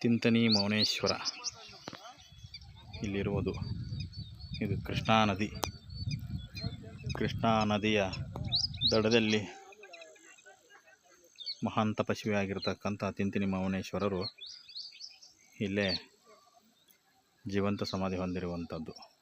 ತಿಂತನಿ ಮೌನೇಶ್ವರ ಇಲ್ಲಿರುವುದು. ಇದು ಕೃಷ್ಣಾ ನದಿ. ಕೃಷ್ಣಾ ನದಿಯ ದಡದಲ್ಲಿ ಮಹಾನ್ ತಪಸ್ವಿಯಾಗಿರ್ತಕ್ಕಂಥ ತಿಂತಿನಿ ಮೌನೇಶ್ವರರು ಇಲ್ಲೇ ಜೀವಂತ ಸಮಾಧಿ ಹೊಂದಿರುವಂಥದ್ದು.